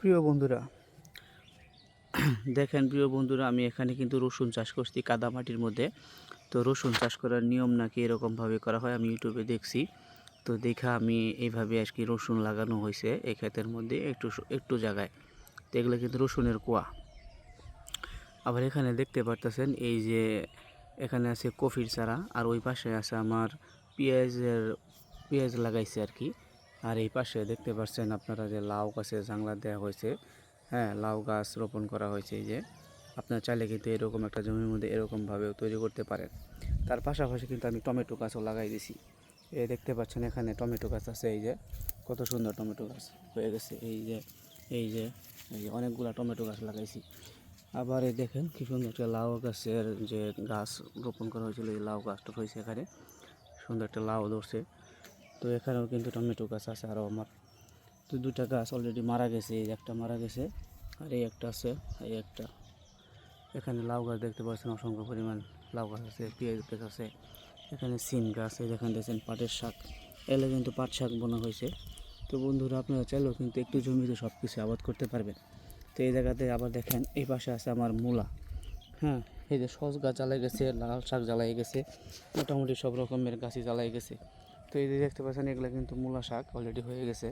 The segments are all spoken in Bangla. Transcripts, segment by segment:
প্রিয় বন্ধুরা, দেখেন প্রিয় বন্ধুরা, আমি এখানে কিন্তু রসুন চাষ করছি কাদা মাটির মধ্যে। তো রসুন চাষ করার নিয়ম নাকি এরকমভাবে করা হয়, আমি ইউটিউবে দেখছি। তো দেখা আমি এইভাবে আর কি রসুন লাগানো হয়েছে এই ক্ষেতের মধ্যে একটু একটু জায়গায়। তো এগুলো কিন্তু রসুনের কুয়া। আবার এখানে দেখতে পারতেছেন এই যে এখানে আছে কফির চারা, আর ওই পাশে আছে আমার পেঁয়াজের, পেঁয়াজ লাগাইছে আর কি। আর এই পাশে দেখতে পাচ্ছেন আপনারা যে লাউ গাছের জাংলা দেওয়া হয়েছে। হ্যাঁ লাউ গাছ রোপণ করা হয়েছে এই যে। আপনার চাইলে কিন্তু এরকম একটা জমির মধ্যে এরকমভাবেও তৈরি করতে পারেন। তার পাশাপাশি কিন্তু আমি টমেটো গাছও লাগাই দিছি। এই দেখতে পাচ্ছেন এখানে টমেটো গাছ আছে এই যে। কত সুন্দর টমেটো গাছ হয়ে গেছে এই যে এই যে এই যে অনেকগুলা টমেটো গাছ লাগাইছি। আবার এই দেখেন কি সুন্দর একটা লাউ গাছের যে গাছ রোপণ করা হয়েছিল, এই লাউ গাছটা হয়েছে এখানে। সুন্দর একটা লাউ ধরছে। তো এখানেও কিন্তু টমেটো গাছ আছে আরও আমার। তো দুটা গাছ অলরেডি মারা গেছে, এই একটা মারা গেছে, আর এই একটা আছে, এই একটা। এখানে লাউ গাছ দেখতে পাচ্ছেন, অসংখ্য পরিমাণ লাউ গাছ আছে, পেঁয়াজ গাছ আছে। এখানে সিম গাছ, এই দেখেন দেখছেন পাটের শাক। এলে কিন্তু পাট শাক বোনা হয়েছে। তো বন্ধুরা, আপনারা চাইলেও কিন্তু একটু জমিতে সব কিছু আবাদ করতে পারবেন। তো এই জায়গাতে আবার দেখেন, এই পাশে আছে আমার মূলা। হ্যাঁ এই যে সস গাছ জ্বালাই গেছে, লাল শাক জ্বালাই গেছে, মোটামুটি সব রকমের গাছই জ্বালাই গেছে। তো এই যে দেখতে পাচ্ছেন, এগুলো কিন্তু মূলা শাক অলরেডি হয়ে গেছে।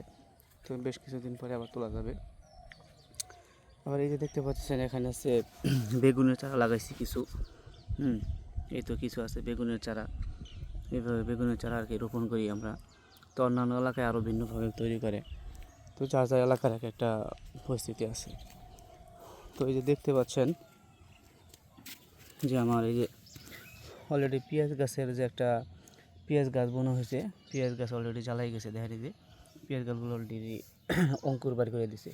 তো বেশ কিছুদিন পরে আবার তোলা যাবে। আবার এই যে দেখতে পাচ্ছেন, এখানে আছে বেগুনের চারা লাগাইছি কিছু। হুম, এই তো কিছু আছে বেগুনের চারা। এইভাবে বেগুনের চারা আর কি রোপণ করি আমরা। তো অন্যান্য এলাকায় আরও ভিন্নভাবে তৈরি করে। তো যার যার এলাকার এক একটা পরিস্থিতি আছে। তো এই যে দেখতে পাচ্ছেন যে আমার এই যে অলরেডি পেঁয়াজ গাছের যে একটা পেঁয়াজ গাছ বোনা হয়েছে। পেঁয়াজ গাছ অলরেডি জ্বালাই গেছে দেখা যে পেঁয়াজ গাছগুলো অলরেডি অঙ্কুর বার করে দিছে।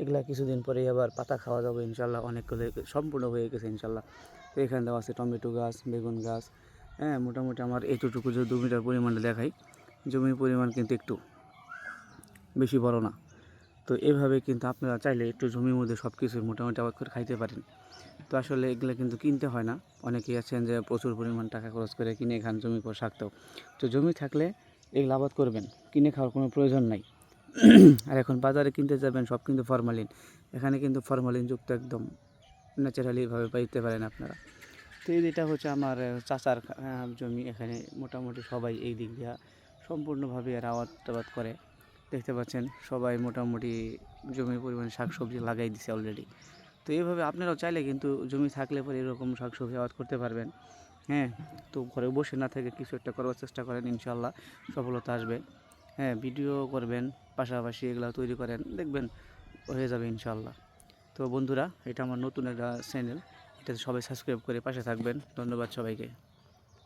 এগুলা কিছুদিন পরে আবার পাতা খাওয়া যাবে ইনশাল্লাহ অনেকগুলো সম্পূর্ণ হয়ে গেছে ইনশাল্লাহ। তো এখানে দেওয়া আছে টমেটো গাছ, বেগুন গাছ। হ্যাঁ মোটামুটি আমার এইটুকু যে দু মিটার পরিমাণে দেখাই, জমির পরিমাণ কিন্তু একটু বেশি বড় না। তো এভাবে কিন্তু আপনারা চাইলে একটু জমির মধ্যে সব কিছু মোটামুটি আবাদ করে খাইতে পারেন। তো আসলে এগুলো কিন্তু কিনতে হয় না। অনেকেই আছেন যে প্রচুর পরিমাণ টাকা খরচ করে কিনে খান জমি শাকতেও তো। জমি থাকলে এগুলো আবাদ করবেন, কিনে খাওয়ার কোনো প্রয়োজন নাই। আর এখন বাজারে কিনতে যাবেন, সব কিন্তু ফরমালিন এখানে কিন্তু ফরমালিন যুক্ত একদম ন্যাচারালিভাবে পাইতে পারেন আপনারা। তো এই যেটা হচ্ছে আমার চাচার জমি এখানে মোটামুটি সবাই এই দিক দিয়ে সম্পূর্ণভাবে এরা আবাদ করে। দেখতে পাচ্ছেন সবাই মোটামুটি জমির পরিমাণে শাকসবজি লাগাই দিছে অলরেডি তো এইভাবে আপনারাও চাইলে কিন্তু জমি থাকলে পরে এরকম শাকসবজি আবাদ করতে পারবেন। হ্যাঁ তো ঘরে বসে না থেকে কিছু একটা করার চেষ্টা করেন ইনশাল্লাহ সফলতা আসবে। হ্যাঁ ভিডিও করবেন, পাশাপাশি এগুলো তৈরি করেন, দেখবেন হয়ে যাবে ইনশাল্লাহ তো বন্ধুরা, এটা আমার নতুন একটা চ্যানেল এটা সবাই সাবস্ক্রাইব করে পাশে থাকবেন। ধন্যবাদ সবাইকে।